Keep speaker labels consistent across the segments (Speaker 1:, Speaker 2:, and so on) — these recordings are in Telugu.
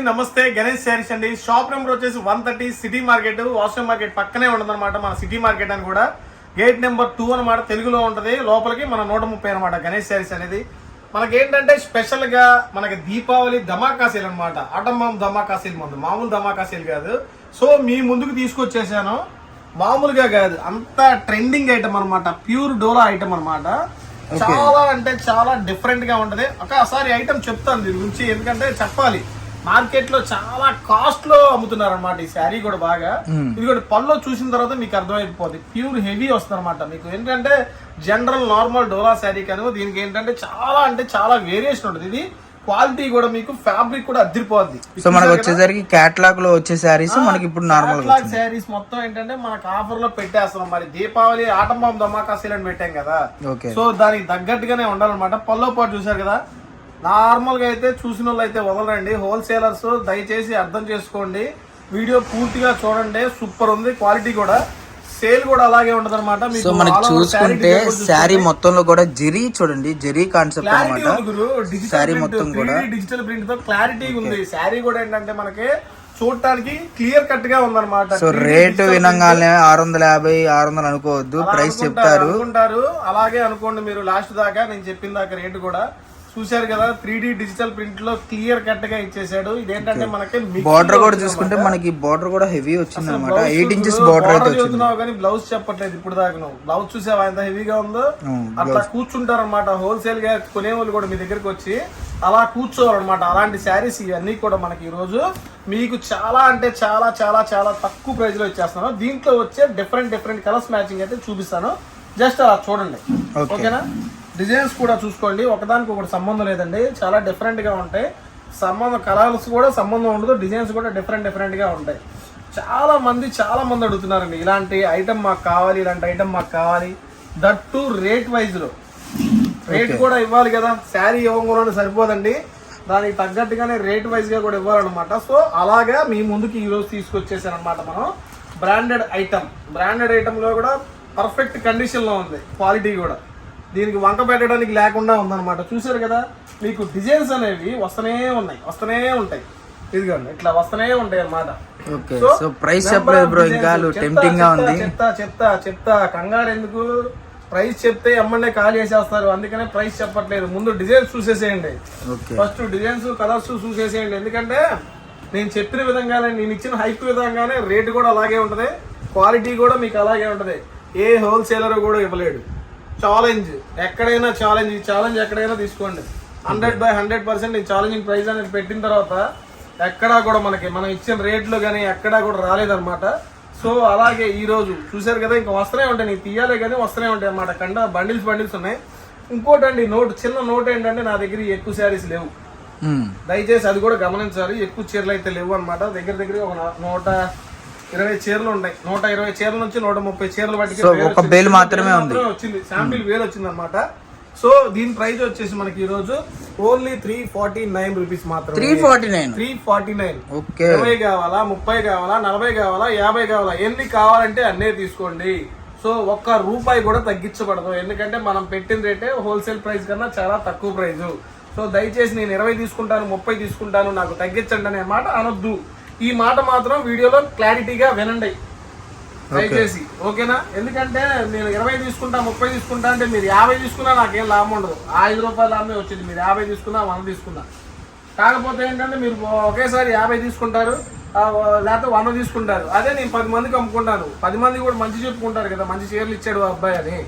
Speaker 1: నమస్తే. గణేష్ శారీస్ అండి. షాప్ నెంబర్ వచ్చేసి one thirty city market. Washing market పక్కనే ఉండదన్నమాట మన సిటీ మార్కెట్ అని కూడా. గేట్ నెంబర్ టూ అనమాట తెలుగులో ఉంటది. లోపలికి మన నూట ముప్పై అనమాట గణేష్ శారీస్ అనేది. మనకి ఏంటంటే స్పెషల్గా మనకి దీపావళి ధమాకా సేల్ అనమాట ఆటంబాం ధమాకా సేల్ ముందు. మామూలు ధమాకా సేల్ కాదు. సో మీ ముందుకు తీసుకొచ్చేసాను. మామూలుగా కాదు. అంత ట్రెండింగ్ ఐటమ్ అన్నమాట. ప్యూర్ డోలా ఐటమ్ అన్నమాట. చాలా అంటే చాలా డిఫరెంట్గా ఉంటది. ఒకసారి ఐటమ్ చెప్తాను దీని గురించి. ఎందుకంటే చెప్పాలి. మార్కెట్లో చాలా కాస్ట్లో అమ్ముతున్నారు అనమాట ఈ శారీ కూడా బాగా. ఇది కూడా పళ్ళు చూసిన తర్వాత మీకు అర్థమైపోతుంది ప్యూర్ హెవీ వస్తుంది అనమాట మీకు ఏంటంటే జనరల్ నార్మల్ డోలా శారీ కానీ దీనికి ఏంటంటే చాలా అంటే చాలా వేరియేషన్ ఉంటుంది. ఇది క్వాలిటీ కూడా మీకు ఫ్యాబ్రిక్ కూడా అద్దరిపోద్ది.
Speaker 2: సో మనకు వచ్చేసరికి క్యాట్లాగ్లో వచ్చే శారీస్ మనకి ఇప్పుడు నార్మల్
Speaker 1: శారీస్ మొత్తం ఏంటంటే మనకు ఆఫర్లో పెట్టేస్తున్నాం. మరి దీపావళి ఆటం బాంబు ధమాకా సేల్ అని పెట్టాం కదా. సో దానికి తగ్గట్టుగానే ఉండాలన్నమాట. పల్లో పాటు చూసారు కదా? నార్మల్గా అయితే చూసిన వాళ్ళు అయితే వదలండి హోల్సేలర్స్ దయచేసి అర్థం చేసుకోండి. వీడియో పూర్తిగా చూడండి. సూపర్ ఉంది. క్వాలిటీ కూడా. సేల్ కూడా అలాగే ఉండదు అనమాట
Speaker 2: సో మనకి చూసుకుంటే శారీ మొత్తంలో కూడా జెరీ చూడండి. జెరీ కాన్సెప్ట్ అనమాట శారీ మొత్తం కూడా.
Speaker 1: డిజిటల్ ప్రింట్తో క్లారిటీ ఉంది. శారీ కూడా ఏంటంటే మనకి చూడటానికి క్లియర్ కట్గా ఉందన్నమాట.
Speaker 2: సో రేటు వినంగానే ఆరు వందల యాభై ఆరు వందలు అనుకోవద్దు. ప్రైస్ చెప్తారు.
Speaker 1: అనుకుంటారు. అలాగే అనుకోండి మీరు. లాస్ట్ దాకా నేను చెప్పిన దాకా రేటు కూడా చూశారు కదా త్రీ డిజిటల్ ప్రింట్లో క్లియర్ కట్గా ఇచ్చేసాడు ఇదేంటంటే మనకి
Speaker 2: బార్డర్ కూడా చూసుకుంటే. మనకి బార్డర్ కూడా హెవీ వచ్చింది అనమాట ఎయిట్ ఇంచెస్ బార్డర్ అయితే
Speaker 1: చూస్తున్నావు కానీ బ్లౌజ్ చెప్పట్లేదు ఇప్పుడు దాకా నువ్వు. బ్లౌజ్ చూసావా? ఎంత హెవీగా ఉందో? అట్లా కూర్చుంటారు అనమాట హోల్సేల్గా కొనే వాళ్ళు కూడా మీ దగ్గరికి వచ్చి అలా కూర్చోవాలన్నమాట. అలాంటి శారీస్ ఇవన్నీ కూడా మనకి ఈ రోజు మీకు చాలా అంటే చాలా చాలా చాలా తక్కువ ప్రైస్లో ఇచ్చేస్తున్నాను. దీంట్లో వచ్చే డిఫరెంట్ డిఫరెంట్ కలర్స్ మ్యాచింగ్ అయితే చూపిస్తాను. జస్ట్ అలా చూడండి. ఓకేనా? డిజైన్స్ కూడా చూసుకోండి. ఒకదానికి ఒకటి సంబంధం లేదండి. చాలా డిఫరెంట్గా ఉంటాయి. సంబంధం కలర్స్ కూడా సంబంధం ఉండదు. డిజైన్స్ కూడా డిఫరెంట్ డిఫరెంట్గా ఉంటాయి. చాలా మంది చాలా మంది అడుగుతున్నారండి ఇలాంటి ఐటమ్ మాకు కావాలి ఇలాంటి ఐటమ్ మాకు కావాలి. దట్ టు రేట్ వైజ్లో. రేట్ కూడా ఇవ్వాలి కదా. శారీ ఇవ్వకుండా సరిపోదండి. దానికి తగ్గట్టుగానే రేట్ వైజ్గా కూడా ఇవ్వాలన్నమాట. సో అలాగా మీ ముందుకి ఈ రోజు తీసుకొచ్చేసాను అనమాట మనం. బ్రాండెడ్ ఐటమ్ బ్రాండెడ్ ఐటమ్లో కూడా పర్ఫెక్ట్ కండిషన్లో ఉంది. క్వాలిటీ కూడా. దీనికి వంక పెట్టడానికి లేకుండా ఉందన్నమాట. చూసారు కదా? మీకు డిజైన్స్ అనేవి వస్తూనే ఉన్నాయి వస్తూనే ఉంటాయి. ఇదిగోండి ఇట్లా వస్తూనే ఉంటాయి అన్నమాట.
Speaker 2: ఓకే సో ప్రైస్ చెప్పలేదు బ్రో ఇంకా టెంప్టింగ్గా ఉంది.
Speaker 1: చెప్తా చెప్తా చెప్తా. కంగారు ఎందుకు? ప్రైస్ చెప్తే ఎమ్మండే ఖాళీ చేసేస్తారు. అందుకనే ప్రైస్ చెప్పట్లేదు. ముందు డిజైన్స్ చూసేసేయండి. ఫస్ట్ డిజైన్స్ కలర్స్ చూసేసేయండి. ఎందుకంటే నేను చెప్పిన విధంగానే నేను ఇచ్చిన హైప్ విధంగానే రేట్ కూడా అలాగే ఉంటది. క్వాలిటీ కూడా మీకు అలాగే ఉంటది. ఏ హోల్సేలర్ కూడా ఇవ్వలేడు. ఛాలెంజ్. ఎక్కడైనా ఛాలెంజ్ ఈ ఛాలెంజ్ ఎక్కడైనా తీసుకోండి. హండ్రెడ్ బై హండ్రెడ్ పర్సెంట్ నేను ఛాలెంజింగ్ ప్రైస్ అనేది పెట్టిన తర్వాత ఎక్కడా కూడా మనకి మనం ఇచ్చిన రేట్లో కానీ ఎక్కడా కూడా రాలేదన్నమాట. సో అలాగే ఈ రోజు చూశారు కదా ఇంకా వస్తూనే ఉంటాయి. నీకు తీయాలి కానీ వస్తూనే ఉంటాయి అన్నమాట. కండ బండిల్స్ బండిల్స్ ఉన్నాయి. ఇంకోటి అండి నోట్ చిన్న నోట్ ఏంటంటే నా దగ్గర ఎక్కువ శారీస్ లేవు. దయచేసి అది కూడా గమనించాలి. ఎక్కువ చీరలు అయితే లేవు అనమాట దగ్గర దగ్గర ఒక నూట ఇరవై చీరలు ఉన్నాయి. నూట ఇరవై చీరల నుంచి నూట ముప్పై చీరల
Speaker 2: సో ఒక. బేల్ మాత్రమే ఉంది.
Speaker 1: వచ్చింది. శాంపిల్ వేలు వచ్చింది అనమాట సో దీని ప్రైస్ వచ్చేసి మనకి ఈ రోజు only three forty nine rupees మాత్రమే.
Speaker 2: Three forty nine?
Speaker 1: Three forty nine.
Speaker 2: Okay.
Speaker 1: ఇరవై కావాలా ముప్పై కావాలా నలభై కావాలా యాభై కావాలా ఎన్ని కావాలంటే అన్నే తీసుకోండి. సో ఒక్క రూపాయి కూడా తగ్గించబడదు. ఎందుకంటే మనం పెట్టిన రేటే హోల్సేల్ ప్రైస్ కన్నా చాలా తక్కువ ప్రైస్ సో దయచేసి నేను ఇరవై తీసుకుంటాను ముప్పై తీసుకుంటాను నాకు తగ్గించండి అనే మాట అనొద్దు. ఈ మాట మాత్రం వీడియోలో క్లారిటీగా వినండి. దయచేసి ఓకేనా? ఎందుకంటే నేను ఇరవై తీసుకుంటా ముప్పై తీసుకుంటా అంటే మీరు యాభై తీసుకున్నా నాకేం లాభం ఉండదు. ఆ ఐదు రూపాయల లాభమే వచ్చింది. మీరు యాభై తీసుకున్నా వంద తీసుకున్నా. కాకపోతే ఏంటంటే మీరు ఒకేసారి యాభై తీసుకుంటారు లేకపోతే వంద తీసుకుంటారు. అదే నేను పది మందికి అమ్ముకుంటాను. పది మంది కూడా మంచి చెప్పుకుంటారు కదా మంచి చీరలు ఇచ్చాడు అబ్బాయి అని.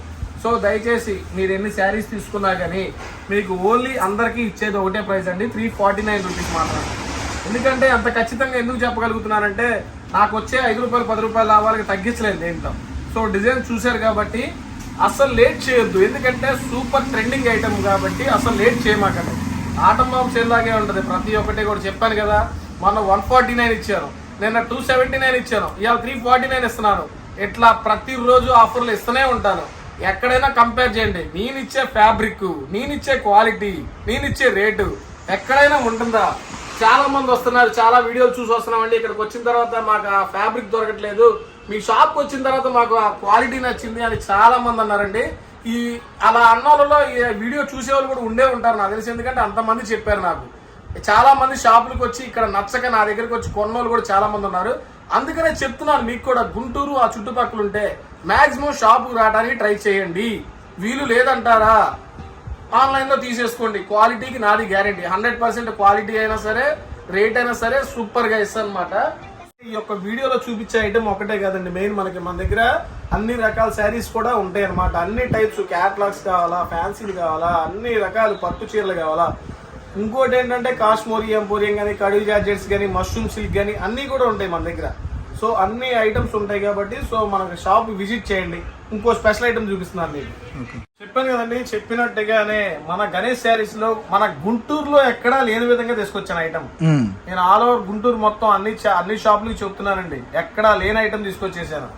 Speaker 1: సో దయచేసి మీరు ఎన్ని శారీస్ తీసుకున్నా కానీ మీకు ఓన్లీ అందరికీ ఇచ్చేది ఒకటే ప్రైస్ అండి. త్రీ ఫార్టీ నైన్ రూపీస్ మాత్రమే. ఎందుకంటే అంత ఖచ్చితంగా ఎందుకు చెప్పగలుగుతున్నానంటే నాకు వచ్చే ఐదు రూపాయలు పది రూపాయలు లాభాలకి తగ్గించలేదు దేంతో సో డిజైన్ చూశారు కాబట్టి అసలు లేట్ చేయొద్దు. ఎందుకంటే సూపర్ ట్రెండింగ్ ఐటమ్ కాబట్టి అసలు లేట్ చేయమాకండి. ఆటం బాంబ్ సేల్ ఉంటుంది. ప్రతి ఒక్కటి కూడా చెప్పాను కదా మొన్న వన్ ఫార్టీ నైన్ ఇచ్చాను నిన్న టూ సెవెంటీ నైన్ ఇచ్చాను. ఇవాళ త్రీ ఫార్టీ నైన్ ఇస్తున్నాను. ఇట్లా ప్రతిరోజు ఆఫర్లు ఇస్తూనే ఉంటాను. ఎక్కడైనా కంపేర్ చేయండి. నేనిచ్చే ఫ్యాబ్రిక్ నేనిచ్చే క్వాలిటీ నేనిచ్చే రేటు ఎక్కడైనా ఉంటుందా? చాలా మంది వస్తున్నారు చాలా వీడియోలు చూసి వస్తున్నామండి. ఇక్కడికి వచ్చిన తర్వాత మాకు ఆ ఫ్యాబ్రిక్ దొరకట్లేదు. మీ షాప్కి వచ్చిన తర్వాత మాకు ఆ క్వాలిటీ నచ్చింది అని చాలా మంది అన్నారండి. ఈ అలా అన్న వాళ్ళలో ఈ వీడియో చూసేవాళ్ళు కూడా ఉండే ఉంటారు నాకు తెలిసి ఎందుకంటే అంతమంది చెప్పారు నాకు. చాలా మంది షాపులకు వచ్చి ఇక్కడ నచ్చక నా దగ్గరికి వచ్చి కొన్నోళ్ళు కూడా చాలా మంది ఉన్నారు. అందుకనే చెప్తున్నాను మీకు కూడా గుంటూరు ఆ చుట్టుపక్కల ఉంటే మాక్సిమం షాపుకు రావడానికి ట్రై చేయండి. వీలు లేదంటారా? ఆన్లైన్లో తీసేసుకోండి. క్వాలిటీకి నాది గ్యారంటీ. హండ్రెడ్ పర్సెంట్ క్వాలిటీ అయినా సరే రేట్ అయినా సరే సూపర్గా ఇస్తాను అనమాట ఈ యొక్క వీడియోలో చూపించే ఐటమ్ ఒకటే కదండి. మెయిన్ మనకి మన దగ్గర అన్ని రకాల శారీస్ కూడా ఉంటాయి అనమాట అన్ని టైప్స్ క్యాట్లాగ్స్ కావాలా ఫ్యాన్సీలు కావాలా అన్ని రకాల పట్టు చీరలు కావాలా. ఇంకోటి ఏంటంటే కాశ్మోరియం ఎంపోరియం కానీ కడీ జార్జెట్స్ కానీ మష్రూమ్ సిల్క్ కానీ అన్నీ కూడా ఉంటాయి మన దగ్గర. సో అన్ని ఐటమ్స్ ఉంటాయి కాబట్టి సో మనకి షాప్ విజిట్ చేయండి. ఇంకో స్పెషల్ ఐటమ్ చూపిస్తున్నాను మీకు. చెప్పాను కదండి చెప్పినట్టుగానే మన గణేష్ శారీస్లో మన గుంటూరులో ఎక్కడా లేని విధంగా తీసుకొచ్చాను ఐటమ్. నేను ఆల్ ఓవర్ గుంటూరు మొత్తం అన్ని అన్ని షాపులకి చెప్తున్నానండి. ఎక్కడా లేని ఐటమ్ తీసుకొచ్చేసాను.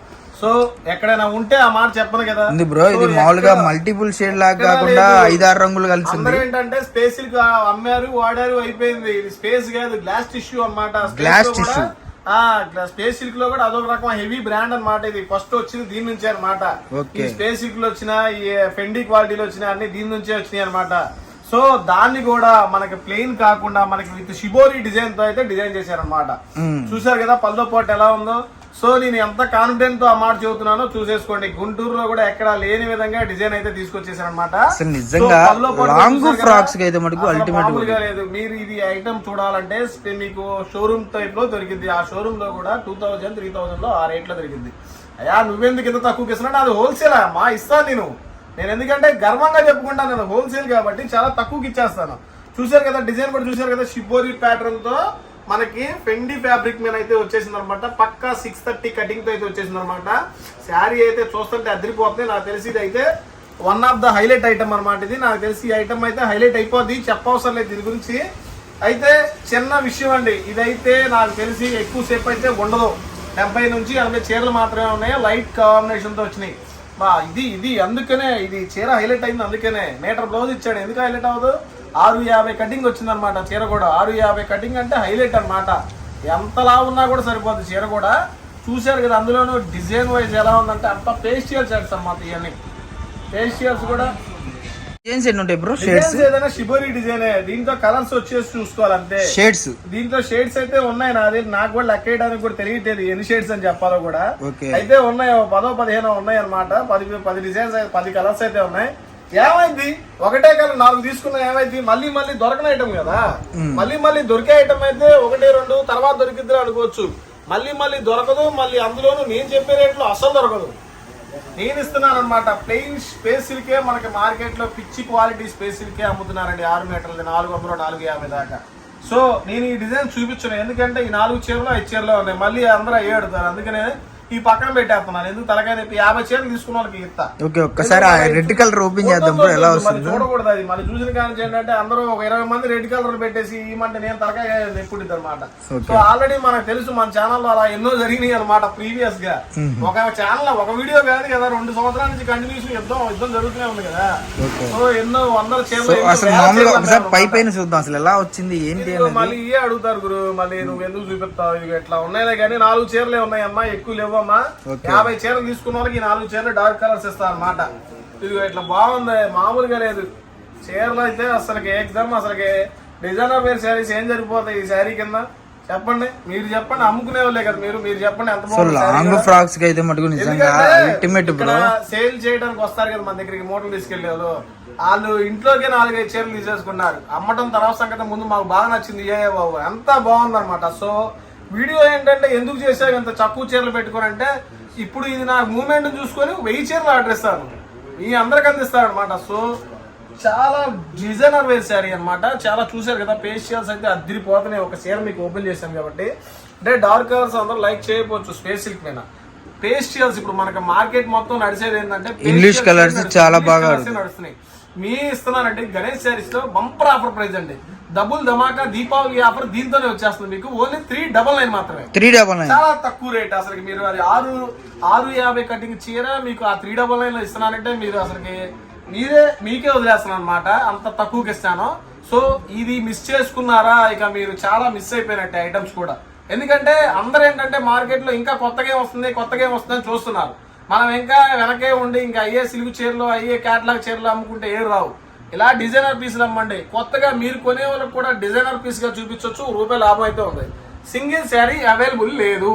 Speaker 1: సో ఎక్కడైనా ఉంటే ఆ మాట చెప్పను కదా.
Speaker 2: బ్రో ఇది మామూలుగా మల్టిపుల్ షేడ్ లాగా కాకుండా. ఐదారు రంగులు కలిసి
Speaker 1: అందరూ ఏంటంటే స్పేస్ అమ్మారు వాడారు అయిపోయింది. ఇది స్పేస్ కాదు గ్లాస్ టిష్యూ అన్నమాట.
Speaker 2: Glass
Speaker 1: Space స్పేస్ సిల్క్లో కూడా అదొక రకం హెవీ బ్రాండ్ అన్నమాట ఇది. ఫస్ట్ వచ్చింది దీని నుంచే అనమాట. ఈ స్పేస్ సిల్క్లో వచ్చిన ఈ ఫెండి క్వాలిటీలో వచ్చిన అన్ని దీని నుంచే వచ్చినాయి అనమాట సో దాన్ని కూడా మనకి ప్లెయిన్ కాకుండా మనకి విత్ షిబోరి డిజైన్తో అయితే డిజైన్ చేశారనమాట. చూసారు కదా పల్లో పాటు ఎలా ఉందో? సో నేను ఎంత కాన్ఫిడెంట్తో ఆ మాట చెబుతున్నానో చూసేసుకోండి. గుంటూరులో కూడా ఎక్కడ లేని విధంగా డిజైన్ అయితే తీసుకొచ్చేసారనమాట
Speaker 2: అసలు నిజంగా లాంగ్ ఫ్రాక్స్కి అయితే మటుకు ultimate
Speaker 1: మామూలుగా లేదు. మీరు ఇది ఐటమ్ చూడాలంటే మీకు షోరూమ్ టైప్లో దొరికింది. ఆ షోరూమ్లో కూడా టూ థౌజండ్ త్రీ థౌజండ్లో ఆ రేట్లో దొరికింది. అయ్యా నువ్వెందుకు ఇంత తక్కువకి ఇస్తున్నా అది హోల్సేల్ మా ఇస్తాను నేను. నేను ఎందుకంటే గర్వంగా చెప్పుకుంటాను నేను హోల్సేల్ కాబట్టి చాలా తక్కువకి ఇచ్చేస్తాను. చూసారు కదా డిజైన్ కూడా చూసారు కదా షిబోరి ప్యాటర్న్తో మనకి ఫెండి ఫ్యాబ్రిక్ మీద అయితే వచ్చేసింది అనమాట పక్కా సిక్స్ థర్టీ కటింగ్తో అయితే వచ్చేసింది అనమాట శారీ అయితే చూస్తుంటే అదిరిపోతుంది. నాకు తెలిసి ఇది అయితే one of the highlight item అనమాట ఇది. నాకు తెలిసి ఈ ఐటమ్ అయితే హైలైట్ అయిపోద్ది. చెప్పవసరం లేదు దీని గురించి. అయితే చిన్న విషయం అండి. ఇదైతే నాకు తెలిసి ఎక్కువసేపు అయితే ఉండదు. డెబ్బై నుంచి ఎనభై చీరలు మాత్రమే ఉన్నాయి. లైట్ కాంబినేషన్తో వచ్చినాయి. బా ఇది ఇది అందుకనే ఇది చీర హైలైట్ అయింది అందుకనే. మీటర్ బ్లౌజ్ ఇచ్చాడు. ఎందుకు హైలైట్ అవ్వదు? ఆరు యాభై కటింగ్ వచ్చింది అనమాట చీర కూడా. ఆరు యాభై కటింగ్ అంటే హైలైట్ అన్నమాట. ఎంతలా ఉన్నా కూడా సరిపోద్ది చీర కూడా. చూశారు కదా అందులోనూ డిజైన్ వైజ్ ఎలా ఉందంటే అంత పేస్టియల్ షర్ట్స్ అన్నమాట ఇవన్నీ పేస్టియల్స్ కూడా
Speaker 2: డిజైన్స్ ఎన్ని ఉంటాయి బ్రో షేడ్స్
Speaker 1: ఏదైనా షిబోరి డిజైన్ దీంతో కలర్స్ వచ్చేసి చూసుకోవాలంతే.
Speaker 2: షేడ్స్
Speaker 1: దీంట్లో షేడ్స్ అయితే ఉన్నాయి నాది నాకు కూడా లెక్క వేయడానికి కూడా తెలియట్లేదు ఎన్ని షేడ్స్ అని చెప్పాలో కూడా. అయితే ఉన్నాయి పదో పదిహేను ఉన్నాయి అనమాట పది పది డిజైన్స్ పది కలర్స్ అయితే ఉన్నాయి. ఏమైంది? ఒకటే కలర్ నాలుగు తీసుకున్నా ఏమైంది? మళ్ళీ మళ్ళీ దొరకని ఐటమ్ కదా? మళ్ళీ మళ్ళీ దొరికే ఐటమ్ అయితే ఒకటి రెండు తర్వాత దొరికిద్ది అనుకోవచ్చు. మళ్ళీ మళ్ళీ దొరకదు మళ్ళీ అందులోనూ నేను చెప్పే రేట్లో అస్సలు దొరకదు. నేను ఇస్తున్నాను అనమాట ప్లెయిన్ స్పేస్ సిల్కే మనకి మార్కెట్లో పిచ్చి క్వాలిటీ స్పేస్ సిల్కే అమ్ముతున్నారండి ఆరు మీటర్లది నాలుగు వందలు నాలుగు యాభై దాకా. సో నేను ఈ డిజైన్ చూపించను ఎందుకంటే ఈ నాలుగు చీరలు ఐదు చీరలు ఉన్నాయి మళ్ళీ అందరూ ఏడుతారు అందుకనే ఈ పక్కన పెట్టేస్తున్నాను ఎందుకు తలకాయ నొప్పి? యాభై చీరలు తీసుకున్న వాళ్ళకి ఇస్తా.
Speaker 2: ఓకే ఒక్కసారి రెడ్ కలర్ ఓపెన్ చేద్దాం బ్రో ఎలా వస్తుందో.
Speaker 1: చూడకూడదు అది. మళ్ళీ చూసిన కానీ ఏంటంటే అందరూ ఒక ఇరవై మంది రెడ్ కలర్ పెట్టేసి ఇమంటే నేను తలకాయ ఎప్పుడు అనమాట. సో ఆల్రెడీ మనకు తెలుసు మన ఛానల్లో అలా ఎన్నో జరిగినాయి అనమాట ప్రీవియస్గా ఒక ఛానల్ ఒక వీడియో కాదు కదా రెండు సంవత్సరాల నుంచి కంటిన్యూస్ యుద్ధం యుద్ధం జరుగుతూనే ఉంది కదా. సో ఎన్నో వందల చీరలు
Speaker 2: అసలు మామూలుగా ఒకసారి పై. పైన చూద్దాం అసలు ఎలా వచ్చింది ఏంటి
Speaker 1: మళ్ళీ ఇవే అడుగుతారు గురు మళ్ళీ నువ్వు ఎందుకు చూపిస్తావు? ఇవి ఎట్లా ఉన్నాయిలే కానీ నాలుగు చీరలే ఉన్నాయమ్మా ఎక్కువ లేవమ్మా
Speaker 2: Okay.
Speaker 1: యాభై చీరలు తీసుకున్న వాళ్ళకి నాలుగు చీరలు డార్క్ కలర్స్ ఇస్తా అనమాట ఇదిగో ఇట్లా బాగుంది మామూలుగా లేదు. చీరలు అయితే అసలుకి ఎగ్జామ్ అసలుకి డిజైనర్ వేర్ శారీస్ ఏం సరిపోతాయి ఈ శారీ కింద? చెప్పండి. మీరు చెప్పండి అమ్ముకునే వాళ్ళే కదా మీరు. మీరు చెప్పండి ఎంత
Speaker 2: లాంగ్? ఫ్రాక్స్కి అయితే మటుకు నిజంగా అల్టిమేట్ బ్రో
Speaker 1: సేల్ చేయడానికి వస్తారు కదా మన దగ్గరికి మూటలు తీసుకెళ్ళే వాళ్ళు వాళ్ళు ఇంట్లోకే నాలుగైదు చీరలు తీసేసుకున్నారు. అమ్మటం తర్వాత సంగతి ముందు మాకు బాగా నచ్చింది. ఏ ఏ బాబు ఎంత బాగుందన్నమాట. సో వీడియో ఏంటంటే ఎందుకు చేసావు ఇంత తక్కువ చీరలు పెట్టుకొని అంటే ఇప్పుడు ఇది నా మూమెంట్ చూసుకొని వెయ్యి చీరలు ఆర్డర్ ఇస్తాను ఈ అందరికి అందిస్తారు అనమాట సో చాలా డిజైనర్ వేర్ శారీ అన్నమాట. చాలా చూసారు కదా ఫేషియల్స్ అయితే అద్దరిపోతున్నాయి. ఒక చీర మీకు ఓపెన్ చేశాను కాబట్టి. అంటే డార్క్ కలర్స్ అందరూ లైక్ చేయకపోవచ్చు స్పేస్ సిల్క్ పైన పేస్టియల్స్ ఇప్పుడు మనకి మార్కెట్ మొత్తం నడిచేది ఏంటంటే
Speaker 2: colours
Speaker 1: నడుస్తున్నాయి.
Speaker 2: చాలా బాగా
Speaker 1: నడుస్తున్నాయి. మీ ఇస్తున్నానంటే గణేష్ శారీస్లో బంపర్ ఆఫర్ ప్రైస్ అండి. డబుల్ ధమాకా దీపావళి ఆఫర్ దీంతోనే వచ్చేస్తుంది మీకు. ఓన్లీ త్రీ డబల్ నైన్ మాత్రమే.
Speaker 2: Three double nine.
Speaker 1: చాలా తక్కువ రేట్ అసలు మీరు అది ఆరు ఆరు యాభై కటింగ్ చీర మీకు ఆ త్రీ డబల్ నైన్లో ఇస్తున్నానంటే మీరు అసలుకి మీరే మీకే వదిలేస్తున్నాను అనమాట అంత తక్కువకి ఇస్తాను. సో ఇది మిస్ చేసుకున్నారా? ఇక మీరు చాలా మిస్ అయిపోయినట్టే ఐటమ్స్ కూడా. ఎందుకంటే అందరూ ఏంటంటే మార్కెట్లో ఇంకా కొత్తగా వస్తుంది కొత్తగా వస్తుందని చూస్తున్నారు. మనం ఇంకా వెనకే ఉండి ఇంకా అయ్యే సిల్క్ చీరలు అయ్యే క్యాట్లాగ్ చీరలు అమ్ముకుంటే ఏం రావు. ఇలా డిజైనర్ పీసులు అమ్మండి. కొత్తగా మీరు కొనే వాళ్ళకి కూడా డిజైనర్ పీస్గా చూపించవచ్చు రూపాయి లాభం అయితే ఉంది. సింగిల్ శారీ అవైలబుల్ లేదు.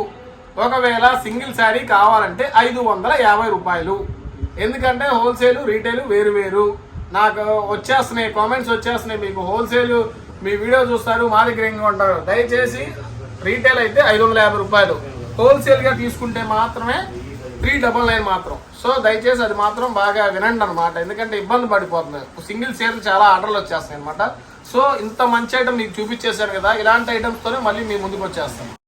Speaker 1: ఒకవేళ సింగిల్ శారీ కావాలంటే ఐదు వందల యాభై రూపాయలు. ఎందుకంటే హోల్సేల్ రీటైల్ వేరు వేరు. నాకు వచ్చేస్తున్నాయి కామెంట్స్ వచ్చేస్తున్నాయి. మీకు హోల్సేల్ మీ వీడియో చూస్తారు మా దగ్గర ఇంకా ఉంటారు. దయచేసి రీటైల్ అయితే ఐదు వందల యాభై రూపాయలు. హోల్సేల్గా తీసుకుంటే మాత్రమే త్రీ డబల్ నైన్ మాత్రం. సో దయచేసి అది మాత్రం బాగా వినండి అనమాట ఎందుకంటే ఇబ్బంది పడిపోతున్నాయి సింగిల్ షేర్ చాలా ఆర్డర్లు వచ్చేస్తాయి అనమాట సో ఇంత మంచి ఐటమ్ మీకు చూపించేశాను కదా ఇలాంటి ఐటమ్స్తోనే మళ్ళీ మీ ముందుకు వచ్చేస్తాను